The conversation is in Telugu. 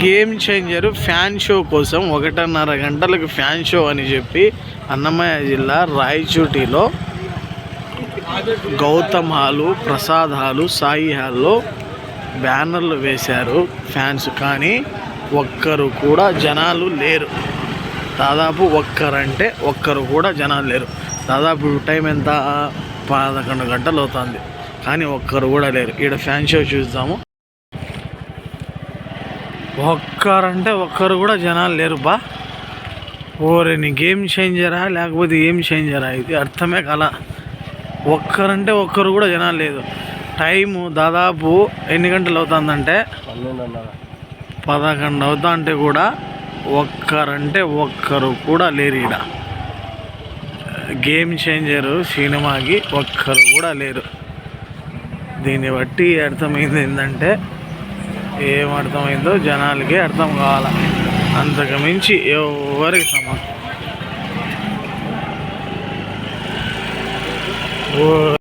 గేమ్ చేంజర్ ఫ్యాన్ షో కోసం ఒకటిన్నర గంటలకు ఫ్యాన్ షో అని చెప్పి అన్నమయ్య జిల్లా రాయచూటిలో గౌతమ్ హాలు ప్రసాద్ హాలు సాయి హాల్లో బ్యానర్లు వేశారు ఫ్యాన్స్. కానీ ఒక్కరు కూడా జనాలు లేరు. దాదాపు ఒక్కరంటే ఒక్కరు కూడా జనాలు లేరు. దాదాపు టైం ఎంత? పదకొండు గంటలు అవుతుంది. కానీ ఒక్కరు కూడా లేరు. ఇక్కడ ఫ్యాన్ షో చూద్దాము. ఒక్కరంటే ఒక్కరు కూడా జనాలు లేరు బా. ఓరే గేమ్ చేంజరా లేకపోతే ఏం చేంజరా ఇది అర్థమే కల. ఒక్కరంటే ఒక్కరు కూడా జనాలు లేదు. టైము దాదాపు ఎన్ని గంటలు అవుతుందంటే? పదకొండు అవుతా అంటే కూడా ఒక్కరంటే ఒక్కరు కూడా లేరు ఇక్కడ గేమ్ చేంజరు సినిమాకి ఒక్కరు కూడా లేరు. దీన్ని బట్టి అర్థమైంది ఏంటంటే ఏం అర్థమైందో జనాలకి అర్థం కావాల? అంతకు మించి ఎవరికి సమా ఓ